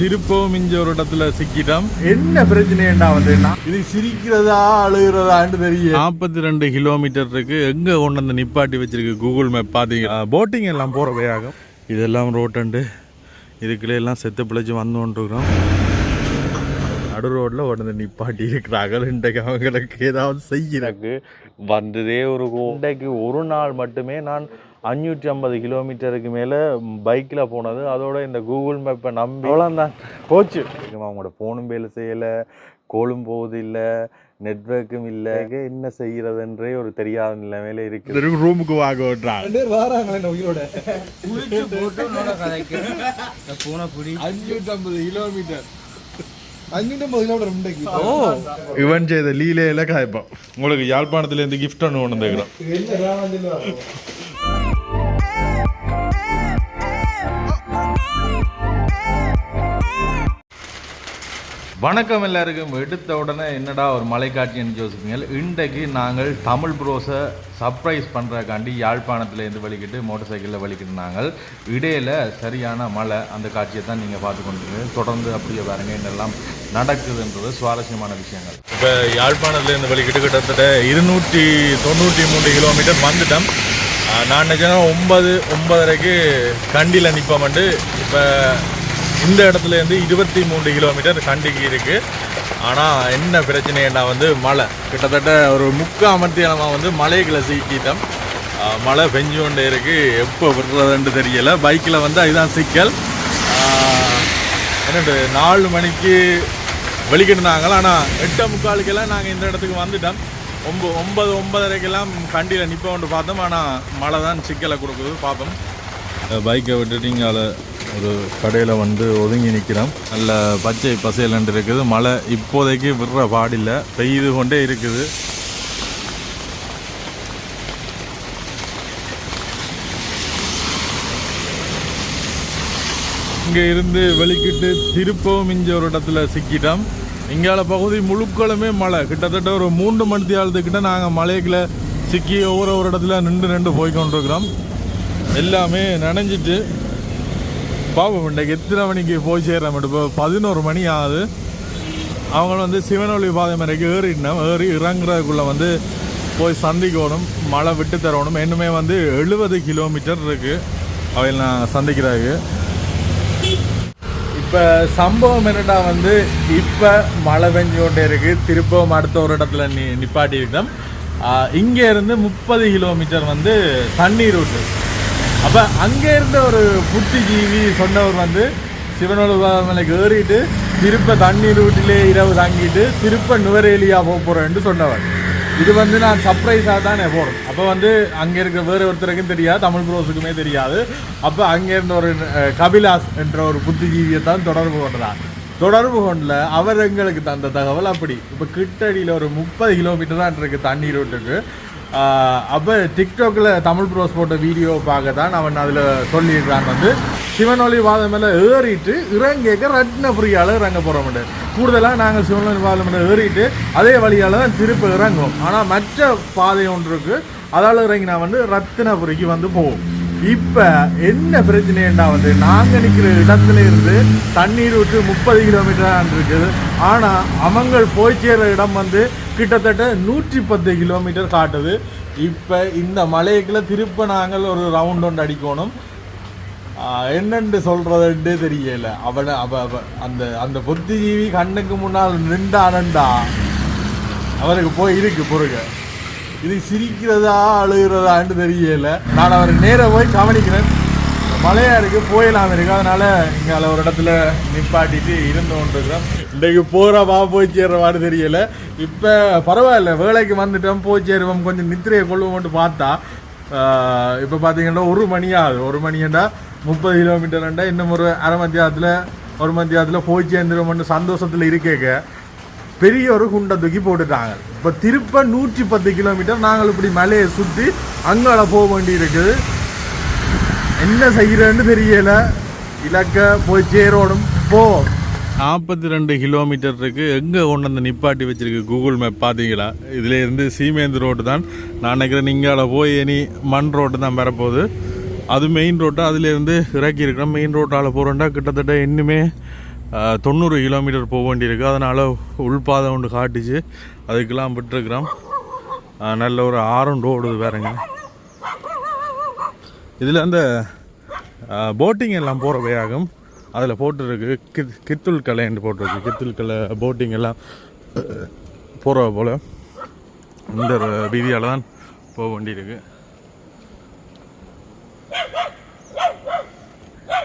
திருப்பவும் இங்க ஒரு இடத்துல சிக்கிட்டோம். என்ன பிரச்சனைடா வந்து இது சிரிக்கிறதா அழுகிறதான்னு தெரியும் நாற்பத்தி ரெண்டு கிலோமீட்டர் இருக்கு. எங்க கொண்டு வந்து நிப்பாட்டி வச்சிருக்கு கூகுள் மேப் பாத்தீங்க போட்டிங் எல்லாம் போற வேகம். இதெல்லாம் ரோட்டண்டு இதுக்குள்ள எல்லாம் செத்து பிழைச்சு வந்து கொண்டிருக்கிறோம். நடு ரோட்ல உடனே நிப்பாட்டி இருக்கிறாங்க இன்றைக்கு அவங்களுக்கு ஏதாவது செய்யறாங்க வந்ததே ஒரு இன்றைக்கு ஒரு நாள் மட்டுமே நான் அஞ்சூற்றி ஐம்பது கிலோமீட்டருக்கு மேலே பைக்கில் போனது. அதோட இந்த கூகுள் மேப்பை நம்பி அவ்வளோதான் போச்சு. அவங்களோட ஃபோனும் வேலை செய்யலை. கோலும் போகுது இல்லை. நெட்ஒர்க்கும் இல்லை. என்ன செய்யறதுன்றே ஒரு தெரியாத நிலைமையில இருக்கு. ரூமுக்கு வாங்க விட்றாங்க வாராங்களே உயிரோட. பூனை பிடி. அஞ்சூற்றி ஐம்பது கிலோமீட்டர். அஞ்சூற்றி ஐம்பது கிலோமீட்டர் முண்டைக்கு இவன் செய்த லீலையில காய்ப்பான். உங்களுக்கு யாழ்ப்பாணத்துல வணக்கம் எல்லாருக்கும். எடுத்த உடனே என்னடா ஒரு மலைக்காட்சின்னு யோசிப்பீங்க. இன்றைக்கு நாங்கள் தமிழ் ப்ரோஸை சர்ப்ரைஸ் பண்ணுறக்காண்டி யாழ்ப்பாணத்துலேருந்து வலிக்கிட்டு மோட்டர் சைக்கிளில் வலிக்கிட்டு நாங்கள். இடையில் சரியான மழை அந்த காட்சியை தான் நீங்கள் பார்த்து கொண்டு தொடர்ந்து அப்படியே பாருங்க என்னெல்லாம் நடக்குதுன்றது சுவாரஸ்யமான விஷயங்கள். இப்போ யாழ்ப்பாணத்துலேருந்து வலிக்கிட்டு கிட்டத்தட்ட இருநூற்றி தொண்ணூற்றி மூன்று கிலோமீட்டர் வந்துட்டோம். நான் நினைச்சேன்னா ஒன்பது ஒன்பதரைக்கு கண்டியில் நிற்போம்ட்டு இப்போ இந்த இடத்துல இருந்து இருபத்தி மூணு கிலோமீட்டர் கண்டிக்கு இருக்கு. ஆனால் என்ன பிரச்சனைன்னா வந்து மழை. கிட்டத்தட்ட ஒரு முக்கால் மத்தியானமாக வந்து மலைகளை சீக்கிட்டோம். மழை பெஞ்சு கொண்டே இருக்கு. எப்போ விடுறதுன்னு தெரியலை. பைக்கில் வந்து அதுதான் சிக்கல். என்னண்டு நாலு மணிக்கு வெளிக்கிட்டுனாங்களா ஆனால் எட்டு முக்காலுக்கெல்லாம் நாங்கள் இந்த இடத்துக்கு வந்துட்டோம். ஒம்பது ஒம்பது ஒன்பதரைக்கெல்லாம் கண்டியில் நிற்போம்னு பார்த்தோம். ஆனால் மழை தான் சிக்கலை கொடுக்குது. பார்ப்போம். பைக்கை விட்டுட்டு அதை ஒரு கடையில் வந்து ஒதுங்கி நிற்கிறோம் நல்ல பச்சை பசையலண்டு இருக்குது. மழை இப்போதைக்கு விடுற பாடில்லை. பெய்து கொண்டே இருக்குது. இங்கே இருந்து வெளிக்கிட்டு திருப்பவும் இங்கே ஒரு இடத்துல சிக்கிட்டோம். இங்கால பகுதி முழுக்களுமே மழை. கிட்டத்தட்ட ஒரு மூன்று மணி ஆளுத்துக்கிட்ட நாங்கள் மலைக்குள்ள சிக்கி ஒவ்வொரு ஒரு இடத்துல நின்று நின்று போய் கொண்டிருக்கிறோம் எல்லாமே நனைஞ்சிட்டு பாப்போம் இன்றைக்கு எத்தனை மணிக்கு போய் சேர்றோம் இப்போ பதினோரு மணி ஆகுது. அவங்க வந்து சிவனொலி பாதை மறைக்கு ஏறிடணும். ஏறி இறங்குறதுக்குள்ளே வந்து போய் சந்திக்கணும் மழை விட்டு தரணும். இன்னுமே வந்து எழுபது கிலோமீட்டர் இருக்குது அவையில் நான் சந்திக்கிறாங்க இப்போ சம்பவம் என்னடா வந்து இப்போ மழை பெஞ்சு கொண்டே இருக்குது திருப்பவும் அடுத்த ஒரு இடத்துல நி நிப்பாட்டி இருக்கோம் இங்கே இருந்து முப்பது கிலோமீட்டர் வந்து தண்ணீர் விட்டு. அப்போ அங்கே இருந்த ஒரு புத்திஜீவி சொன்னவர் வந்து சிவனொழுமலைக்கு ஏறிட்டு திருப்ப தண்ணீர் வீட்டிலே இரவு தங்கிட்டு திருப்ப நுவரேலியா போக போகிறேன்னு சொன்னவர். இது வந்து நான் சர்ப்ரைஸாக தானே போகிறோம் அப்போ வந்து அங்கே இருக்க வேறு ஒருத்தருக்கும் தெரியாது தமிழ் ப்ரோஸுக்குமே தெரியாது. அப்போ அங்கே இருந்த ஒரு கபிலாஸ் என்ற ஒரு புத்திஜீவியை தான் தொடர்பு கொண்டதான் தொடர்பு கொண்டல அவர் எங்களுக்கு தந்த தகவல் அப்படி. இப்போ கிட்டடியில் ஒரு முப்பது கிலோமீட்டர் தான் இருக்குது தண்ணீர் ரூட்டுக்கு அப்போ டிக்டாக்ல தமிழ் ப்ரோஸ் போட்ட வீடியோ பார்க்க தான் அவன் அதில் சொல்லியிருக்கான் வந்து சிவனொலி வாதம் மேலே ஏறிட்டு இறங்கிக்க ரத்னபுரியால் இறங்க போகிறோம் கூடுதலாக நாங்கள் சிவனொலி வாதம் மேலே ஏறிட்டு அதே வழியால் தான் திருப்பி இறங்குவோம். ஆனால் மற்ற பாதை ஒன்று இருக்குது அதால் இறங்கி நான் வந்து ரத்தினபுரிக்கு வந்து போவோம். இப்போ என்ன பிரச்சனைன்னா வந்து நாங்கள் நிற்கிற இடத்துல இருந்து தண்ணீர் விட்டு முப்பது கிலோமீட்டர் இருக்குது. ஆனால் அவங்கள் போய் சேர்ற இடம் வந்து கிட்டத்தட்ட நூற்றி பத்து கிலோமீட்டர் காட்டுது. இப்போ இந்த மலைக்குள்ள திருப்ப நாங்கள் ஒரு ரவுண்ட் ஒன்று அடிக்கணும். என்னென்று என்னன்னு தெரியல. அவனை அவ அந்த அந்த புத்திஜீவி கண்ணுக்கு முன்னால் நின்றானண்டா? அவருக்கு போய் இருக்கு பொறுங்க இது சிரிக்கிறதா அழுகிறதான்னு தெரியல. நான் அவர் நேராக போய் கவனிக்கிறேன். மழையா இருக்கு போயலாம் இருக்கு. அதனால இங்கால ஒரு இடத்துல நிப்பாட்டிட்டு இருந்து கொண்டிருக்கிறோம். இன்றைக்கு போகிறவா போய் சேர்றவான்னு தெரியல. இப்போ பரவாயில்ல வேலைக்கு வந்துட்டோம் போய் சேருவோம். கொஞ்சம் நித்திரையை கொள்வோம்ட்டு பார்த்தா இப்போ பார்த்தீங்கன்னா ஒரு மணி ஆகுது. ஒரு மணியாண்டா முப்பது கிலோமீட்டர்ண்டா இன்னும் ஒரு அரை மத்தியாரத்தில் ஒரு மத்தியாரத்தில் போய் சேர்ந்துருவோம்னு சந்தோஷத்தில் இருக்கேக்க. பெரிய ஒரு குண்டை தூக்கி போட்டுட்டாங்க. இப்போ திருப்ப நூற்றி பத்து கிலோமீட்டர் நாங்கள் இப்படி மலையை சுற்றி அங்கால போக வேண்டி இருக்குது. என்ன செய்கிறேன்னு தெரியல. இலக்க போய் சேரோடும். போவோம் நாற்பத்தி ரெண்டு கிலோமீட்டர் இருக்குது எங்கே கொண்டு வந்து நிப்பாட்டி வச்சுருக்கு கூகுள் மேப் பார்த்தீங்களா இதுல இருந்து சீமேந்து ரோடு தான். நான் நினைக்கிறேன் நீங்கால போய் இனி மண் ரோடு தான் வரப்போகுது. அது மெயின் ரோட்டாக அதுலேருந்து இறக்கி இருக்கிறோம். மெயின் ரோட்டால் போகிறோம்டா கிட்டத்தட்ட இன்னுமே தொண்ணூறு கிலோமீட்டர் போக வேண்டியிருக்கு. அதனால் உள்பாதை ஒன்று காட்டுச்சு. அதுக்கெல்லாம் விட்டுருக்குறோம். நல்ல ஒரு ஆரம் ஓடுது வேறங்க இதில் அந்த போட்டிங் எல்லாம் போகிற வேகம் அதில் போட்டிருக்கு. கித் கித்துல் கலைன்னு போட்டிருக்கு. கித்துல் கலை போட்டிங் எல்லாம் போகிற போல். இந்த வீதியால் தான் போக வேண்டியிருக்கு.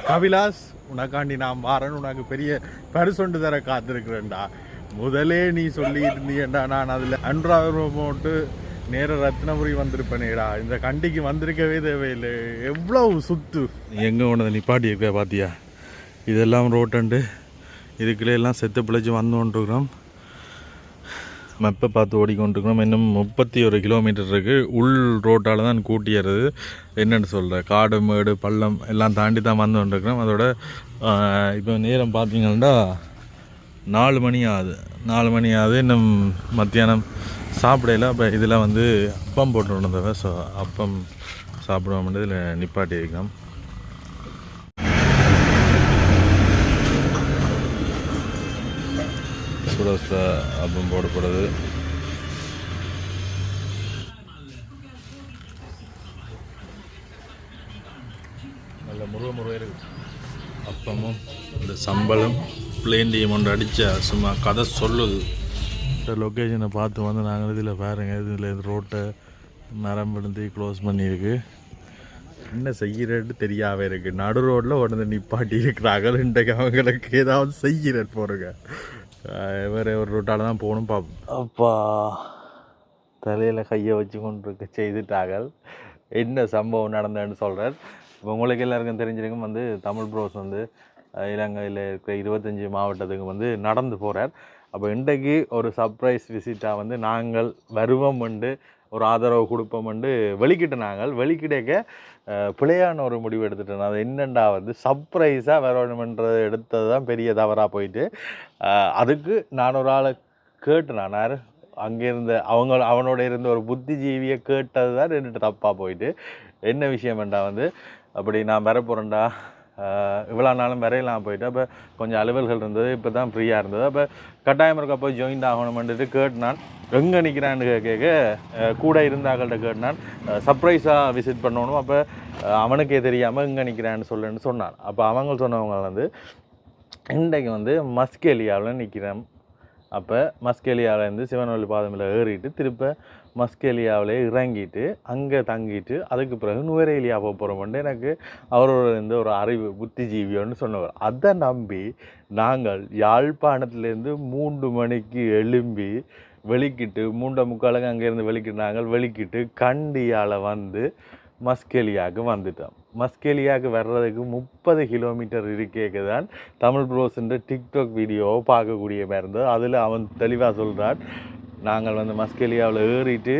கபிலாஸ் உனக்காண்டி நான் வாரன் உனக்கு பெரிய பரிசொண்டு தர காத்திருக்கிறேன்டா. முதலே நீ சொல்லி இருந்தீண்டா நான் அதில் அன்றாவது போட்டு நேர ரத்னபுரி வந்திருப்பேனேடா. இந்த கண்டிக்கு வந்திருக்கவே தேவையில்லை. எவ்வளோ சுத்து. எங்கே உனது நிப்பாட்டி இருக்க பாத்தியா? இதெல்லாம் ரோட்டண்டு. இதுக்குள்ளே எல்லாம் செத்து பிழைச்சி வந்து கொண்டிருக்கிறோம் மெப்பை பார்த்து ஓடிக்கொண்டிருக்கணும் இன்னும் முப்பத்தி ஒரு கிலோமீட்டர் இருக்குது உள் ரோட்டால் தான் கூட்டியறது. என்னென்னு சொல்கிறேன் காடு மேடு பள்ளம் எல்லாம் தாண்டி தான் வந்து கொண்டிருக்கிறோம். அதோட இப்போ நேரம் பார்த்தீங்கன்னா நாலு மணி ஆகுது. நாலு மணி ஆகுது. இன்னும் மத்தியானம் சாப்பிடையில அப்போ இதில் வந்து அப்பம் போட்டு வந்தவ ஸோ அப்பம் சாப்பிடுவோம் இதில் நிப்பாட்டி இருக்கோம் சுட அப்பம் போடப்படுது. நல்ல முருக முருக இருக்கு. அப்பமும் இந்த சம்பளம் பிளேண்டியம் ஒன்று அடித்தா சும்மா கதை சொல்லுது. இந்த லொக்கேஷனை பார்த்து வந்து நாங்கள் இதில் பாருங்க. இதில் ரோட்டை மரம் விழுந்து க்ளோஸ் பண்ணியிருக்கு. என்ன செய்கிறன்னு தெரியாம இருக்கு. நடு ரோட்டில் உடனே நிப்பாட்டி இருக்கிறாங்க இன்றைக்கு அவங்களுக்கு ஏதாவது செய்கிறேன் போடுங்க வேறு ஒரு ரூட்டால் தான் போகணும் பார்ப்போம் அப்பா. தலையில் கையை வச்சு கொண்டு இருக்க செய்துட்டார்கள் என்ன சம்பவம் நடந்ததுன்னு சொல்கிறார் இப்போ உங்களுக்கு எல்லாருக்கும் தெரிஞ்சிருக்கும் வந்து தமிழ் ப்ரோஸ் வந்து இலங்கையில் இருக்கிற இருபத்தஞ்சி மாவட்டத்துக்கு வந்து நடந்து போகிறார் அப்போ இன்றைக்கு ஒரு சர்ப்ரைஸ் விசிட்டாக வந்து நாங்கள் வருவோம் உண்டு ஒரு ஆதரவு கொடுப்போம்ண்டு வெளிக்கிட்டு நாங்கள். வெளிக்கிடக்க பிழையான ஒரு முடிவு எடுத்துட்டேன் அது என்னண்டா வந்து சர்ப்ரைஸாக வரணுமென்றது எடுத்தது தான் பெரிய தவறாக போயிட்டு. அதுக்கு நான் ஒரு ஆளை கேட்டு நான் யார்? அங்கே இருந்த அவங்க அவனோட இருந்த ஒரு புத்திஜீவியை கேட்டது தான் ரெண்டு தப்பாக போயிட்டு. என்ன விஷயம்டா வந்து அப்படி நான் வரப்போகிறேன்டா இவ்வளோ நாளும் வரையலாம் போயிட்டு அப்போ கொஞ்சம் அலுவல்கள் இருந்தது இப்போ தான் ஃப்ரீயாக இருந்தது. அப்போ கட்டாயம் இருக்க போய் ஜாயின் ஆகணுமென்ட்டு கேட்டுனான் எங்கே நிற்கிறான்னு கேட்க கூட இருந்தாக்கள்கிட்ட கேட்டினான் சர்ப்ரைஸாக விசிட் பண்ணணும். அப்போ அவனுக்கே தெரியாமல் எங்கே நிற்கிறான்னு சொல்லுன்னு சொன்னான். அப்போ அவங்க சொன்னவங்க வந்து இன்றைக்கு வந்து மஸ்கேலியாவில் நிற்கிறேன் அப்போ மஸ்கேலியாவிலேருந்து சிவனொலி பாதமில் ஏறிட்டு திருப்ப மஸ்கேலியாவிலே இறங்கிட்டு அங்கே தங்கிட்டு அதுக்கு பிறகு நுவரேலியா போக போகிறோம்னு எனக்கு அவரோட இருந்து ஒரு அறிவு புத்திஜீவியோன்னு சொன்னவர். அதை நம்பி நாங்கள் யாழ்ப்பாணத்துலேருந்து மூன்று மணிக்கு எழும்பி வெளிக்கிட்டு மூண்டை முக்காலுக்கு அங்கேருந்து வெளிக்கிட்டு நாங்கள் வெளிக்கிட்டு கண்டியால் வந்து மஸ்கேலியாவுக்கு வந்துட்டோம். மஸ்கேலியாவுக்கு வர்றதுக்கு முப்பது கிலோமீட்டர் இருக்கேக்கு தான் தமிழ் ப்ரோஸ்ன்ற டிக்டாக் வீடியோவை பார்க்கக்கூடிய மாதிரி இருந்தது அதில் அவன் தெளிவாக சொல்கிறான் நாங்கள் வந்து மஸ்கெலியாவில் ஏறிட்டு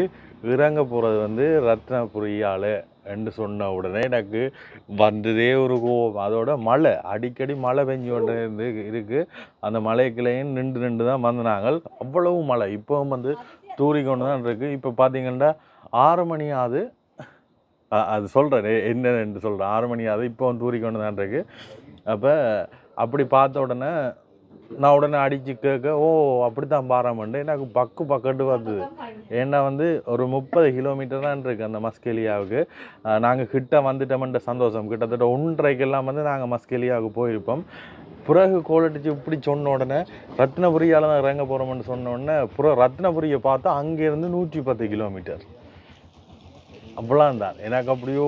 இறங்க போகிறது வந்து ரத்னபுரியால் என்று சொன்ன உடனே எனக்கு வந்ததே ஒரு கோவம் அதோட மழை அடிக்கடி மழை பெஞ்சு கொண்டு இருந்து இருக்குது அந்த மலைக்குள்ளேயும் நின்று நின்று தான் வந்து நாங்கள் அவ்வளவு மழை இப்போவும் வந்து தூறி கொண்டு தான் இருக்குது இப்போ பார்த்தீங்கன்னா ஆறு மணி ஆகுது. அது சொல்கிறேன் என்னென்னு சொல்கிறேன் ஆறு மணி ஆகுது. இப்போ வந்து தூரி கொண்டு தான் இருக்குது அப்போ அப்படி பார்த்த உடனே நான் உடனே அடித்து கேட்க ஓ அப்படி தான் பாராமண்டு எனக்கு பக்கு பக்கட்டு வந்தது. ஏன்னா வந்து ஒரு முப்பது கிலோமீட்டர் தான் இருக்குது அந்த மஸ்கெலியாவுக்கு. நாங்கள் கிட்ட வந்துட்டோம்ன்ற சந்தோஷம். கிட்டத்தட்ட ஒன்றரைக்கெல்லாம் வந்து நாங்கள் மஸ்கெலியாவுக்கு போயிருப்போம். பிறகு கோலடிச்சு இப்படி சொன்ன உடனே ரத்னபுரியால் தான் இறங்க போகிறோம்னு சொன்ன உடனே புற ரத்னபுரியை பார்த்தா அங்கேருந்து நூற்றி பத்து கிலோமீட்டர். அப்படிலாம் தான் எனக்கு அப்படியோ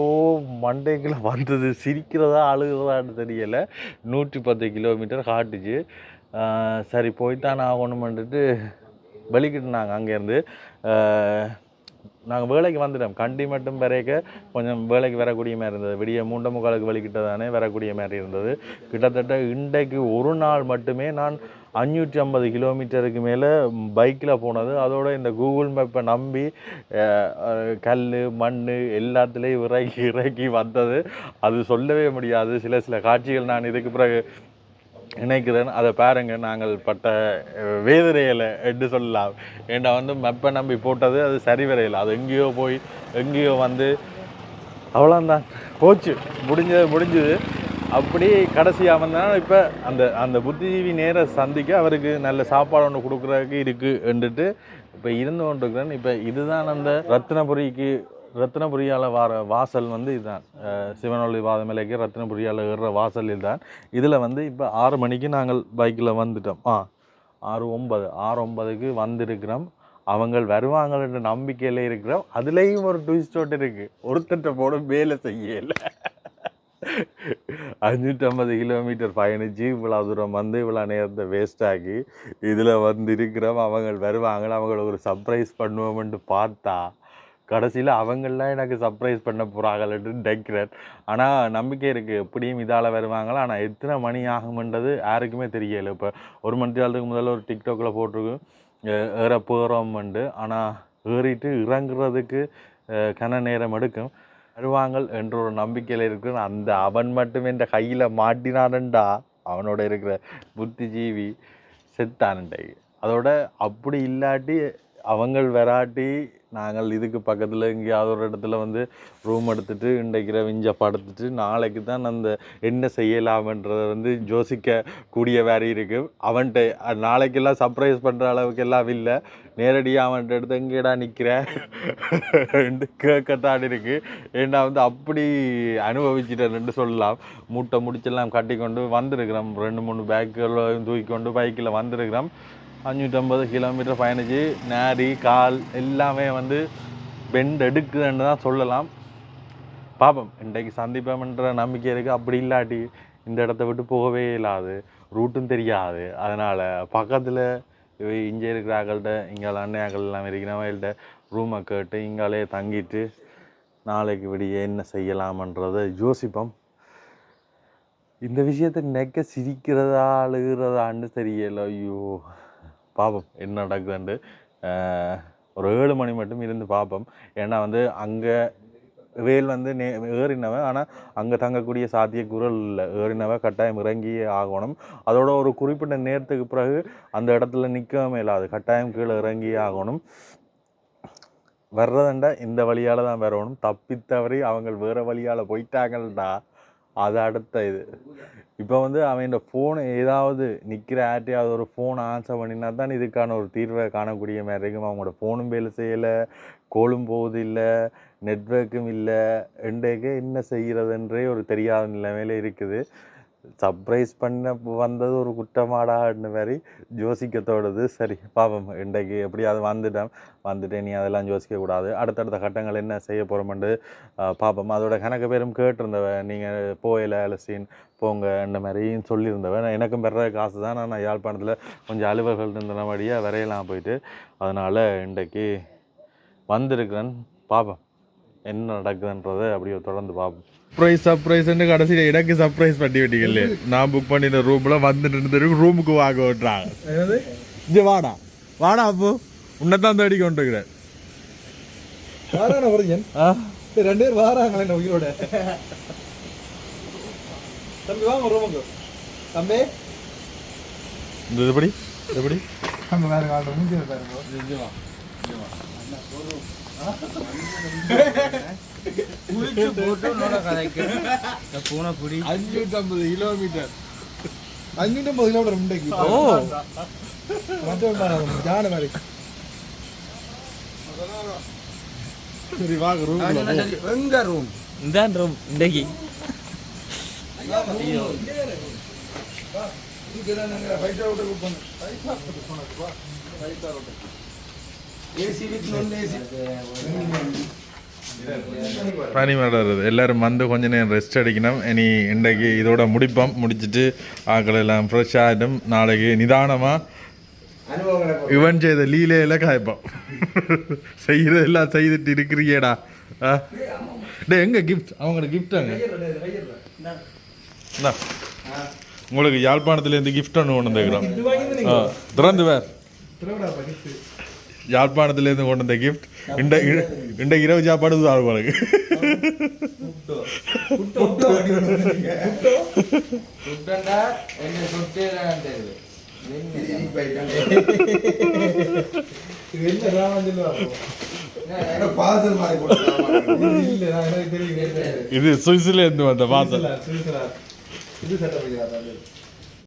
மண்டைக்குள்ளே வந்தது. சிரிக்கிறதா அழுகிறதான்னு தெரியலை. நூற்றி பத்து கிலோமீட்டர் காட்டுச்சு. சரி போய்த்தான் ஆகணுமென்ட்டு வெளிக்கிட்டு நாங்கள் அங்கேருந்து நாங்கள் வேலைக்கு வந்துட்டோம். கண்டி மட்டும் பிறக்க கொஞ்சம் வேலைக்கு வரக்கூடிய மாதிரி இருந்தது. விடிய மூண்டை முக்காலுக்கு வெளிக்கிட்ட தானே வரக்கூடிய மாதிரி இருந்தது. கிட்டத்தட்ட இன்றைக்கு ஒரு நாள் மட்டுமே நான் அஞ்சூற்றி ஐம்பது கிலோமீட்டருக்கு மேலே பைக்கில் போனது. அதோடு இந்த கூகுள் மேப்பை நம்பி கல் மண் எல்லாத்துலேயும் இறக்கி இறக்கி வந்தது. அது சொல்லவே முடியாது. சில சில காட்சிகள் நான் இதுக்கு பிறகு நினைக்கிறேன் அதை பாருங்க நாங்கள் பட்ட அஹ், என்று சொல்லலாம். ஏண்டா வந்து மெப்பை நம்பி போட்டது அது சரி வரையில் அது எங்கேயோ போய் எங்கேயோ வந்து அவ்வளோந்தான் போச்சு. முடிஞ்சது முடிஞ்சுது. அப்படி கடைசியாக வந்தால் இப்போ அந்த அந்த புத்திஜீவி நேர சந்திக்க அவருக்கு நல்ல சாப்பாடு ஒன்று கொடுக்குறதுக்கு என்றுட்டு இப்போ இருந்து கொண்டிருக்கிறேன் இப்போ இதுதான் அந்த ரத்னபுரிக்கு ரத்னபுரியால் வார வாசல் வந்து இதுதான். அஹ் சிவனொளி வாதமலைக்கு ரத்னபுரியால் ஏறுற வாசல் இதுதான். இதில் வந்து இப்போ ஆறு மணிக்கு நாங்கள் பைக்கில் வந்துட்டோம். ஆ ஆறு ஒன்பது. ஆறு ஒன்பதுக்கு வந்திருக்கிறோம். அவங்க வருவாங்கன்ற நம்பிக்கையில் இருக்கிறோம். அதுலேயும் ஒரு ட்விஸ்டோட் இருக்குது ஒருத்தட்ட போட வேலை செய்யலை. அஞ்சூற்றம்பது கிலோமீட்டர் பயணித்து இவ்வளோ தூரம் வந்து இவ்வளோ நேரத்தை வேஸ்ட் ஆகி இதில் வந்து இருக்கிறோம் அவங்க வருவாங்க அவங்கள ஒரு சர்ப்ரைஸ் பண்ணுவோம்ன்ட்டு பார்த்தா கடைசியில் அவங்களாம் எனக்கு சர்ப்ரைஸ் பண்ண போகிறாங்கள்ட்டு நினைக்கிறேன். ஆனால் நம்பிக்கை இருக்குது எப்படியும் இதால் வருவாங்களா? ஆனால் எத்தனை மணி ஆகும்ன்றது யாருக்குமே தெரியலை. இப்போ ஒரு மணி நேரத்துக்கு முதல்ல ஒரு டிக்டாக்கில் போட்டிருக்கு ஏற போகிறோம்ண்டு ஆனால் ஏறிட்டு இறங்குறதுக்கு கன நேரம் எடுக்கும். வருவாங்கள் என்ற ஒரு நம்பிக்கையில் இருக்கிற அந்த அவன் மட்டும் என்ற கையில் மாட்டினானண்டா அவனோட இருக்கிற புத்திஜீவி செத்தானண்டை. அதோட அப்படி இல்லாட்டி அவங்கள் வராட்டி நாங்கள் இதுக்கு பக்கத்தில் எங்கேயாவது ஒரு இடத்துல வந்து ரூம் எடுத்துட்டு இன்றைக்கு விஞ்ச படுத்துட்டு நாளைக்கு தான் அந்த என்ன செய்யலாமன்றதை வந்து யோசிக்க கூடிய வேறு இருக்குது அவன்கிட்ட நாளைக்கெல்லாம் சர்ப்ரைஸ் பண்ணுற அளவுக்கு எல்லாம் இல்லை. நேரடியாக அவன்கிட்ட எடுத்து எங்கேடா நிற்கிற கேட்கத்தான் இருக்குது ஏன்னா வந்து அப்படி அனுபவிச்சிட்டேன்னு சொல்லலாம். மூட்டை முடிச்செல்லாம் கட்டி கொண்டு வந்திருக்கிறோம். ரெண்டு மூணு பேக்குகளையும் தூக்கி கொண்டு பைக்கில் வந்திருக்கிறோம். அஞ்சூற்றம்பது கிலோமீட்டர் பயணிச்சு நேரி கால் எல்லாமே வந்து பெண்ட் எடுக்குதுன்னு தான் சொல்லலாம். பார்ப்போம் இன்றைக்கு சந்திப்போம்ன்ற நம்பிக்கை இருக்குது அப்படி இல்லாட்டி இந்த இடத்த விட்டு போகவே இல்லாது ரூட்டும் தெரியாது. அதனால் பக்கத்தில் இங்கே இருக்கிற ஆக்கள்கிட்ட இங்கே அண்ணையாக்கள் எல்லாம் இருக்கிறவங்கள்ட்ட ரூமை கேட்டு இங்காலே தங்கிட்டு நாளைக்கு விடிய என்ன செய்யலாமன்றதை யோசிப்போம். இந்த விஷயத்தை நெக்க சிரிக்கிறதா அழுகிறதான்னு தெரியல. ஐயோ. பார்ப்போம் என்ன நடக்குதுன்ட்டு ஒரு ஏழு மணி மட்டும் இருந்து பார்ப்போம் ஏன்னா வந்து அங்கே வேல் வந்து நே ஏறினவன் ஆனால் அங்கே தங்கக்கூடிய சாத்திய குரல் இல்லை. ஏறினவன் கட்டாயம் இறங்கியே ஆகணும். அதோட ஒரு குறிப்பிட்ட நேரத்துக்கு பிறகு அந்த இடத்துல நிற்கவே இல்லாது கட்டாயம் கீழே இறங்கியே ஆகணும். வர்றதண்டா இந்த வழியால் தான் வரணும். தப்பித்தவரை அவங்க வேறு வழியால் போயிட்டாங்கள்டா. அது அடுத்த இது. இப்போ வந்து அவன் ஃபோன் ஏதாவது நிற்கிற ஆட்டையாவது ஒரு ஃபோன் ஆன்சர் பண்ணினா தான் இதுக்கான ஒரு தீர்வை காணக்கூடிய மாதிரி இருக்கும் அவங்களோட ஃபோனும் வேலை செய்யலை கோலும் போகுது இல்லை நெட்ஒர்க்கும் இல்லை இன்றைக்கு என்ன செய்கிறதுன்றே ஒரு தெரியாத நிலைமையில இருக்குது. சர்ப்ரைஸ் பண்ண வந்தது ஒரு குற்றமாடான்னு மாதிரி யோசிக்கத்தோடது. சரி பாவம். இன்றைக்கு அது வந்துட்டேன் வந்துட்டேன் நீ அதெல்லாம் யோசிக்கக்கூடாது அடுத்தடுத்த கட்டங்கள் என்ன செய்ய போகிறோமெண்டு பார்ப்போம் அதோட கணக்கு பேரும் கேட்டிருந்தவ நீங்கள் போயில அலசின் போங்க இந்த மாதிரியும் சொல்லியிருந்தவன். எனக்கும் பெற காசு தான். நான் யாழ்ப்பாணத்தில் கொஞ்சம் அலுவலர்கள் இருந்தன வழியாக வரையலாம் போயிட்டு அதனால் இன்றைக்கு வந்திருக்கிறேன். பார்ப்பேன் என்ன நடக்குதுன்றதை அப்படியே தொடர்ந்து பார்ப்போம் சர்ப்ரைஸ் சர்ப்ரைஸ்ன்னு கடைசியில் எனக்கு சர்ப்ரைஸ் பண்ணி விட்டீங்கல்ல நான் புக் பண்ணின ரூம்ல வந்துட்டு இருந்த ரூமுக்கு வாங்க விட்றாங்க என்னது? இங்க வாடா. வாடா அப்போ. உன்னைத்தான் தேடி கொண்டு இருக்கிறேன் ரெண்டு பேர் வாராங்களே என்ன உயிரோட. தம்பி வாங்க ரூமுக்கு தம்பி? இந்த எப்படி? எப்படி? நம்ம வேற காலம் மூஞ்சி பாருங்க குளிச்சு போட்டு உன்னோட கதைக்கு. இந்த பூனை பிடி கிலோமீட்டர் அஞ்சூற்றம்பது கிலோமீட்டர் முண்டைக்கு ஓ மற்ற ஜான மாதிரி சரி வாங்க ரூம் எங்க ரூம் இதான் ரூம் இன்றைக்கு. ஏசி வித் நான் ஏசி பனி மலருது. எல்லாரும் வந்து கொஞ்ச நேரம் ரெஸ்ட் அடிக்கணும். இனி இன்றைக்கு இதோட முடிப்போம். முடிச்சிட்டு ஆக்கள் எல்லாம் ஃப்ரெஷ் ஆகிடும் நாளைக்கு நிதானமாக இவன் செய்த லீலையில காய்ப்போம். செய்யறதெல்லாம் செய்துட்டு இருக்கிறியேடா. ஆ? டே எங்க கிஃப்ட் அவங்களோட கிஃப்ட் அங்க. உங்களுக்கு யாழ்ப்பாணத்துலேருந்து கிஃப்ட் ஒன்று வந்துக்கிறோம் ஆ திறந்து வேர் யாழ்ப்பாணத்துலேருந்து கொண்டு வந்த கிஃப்ட் இந்த இந்த இரவு சாப்பாடு தான் தெரியும் இது சுவிஸ்லேருந்து வந்த வாசல்.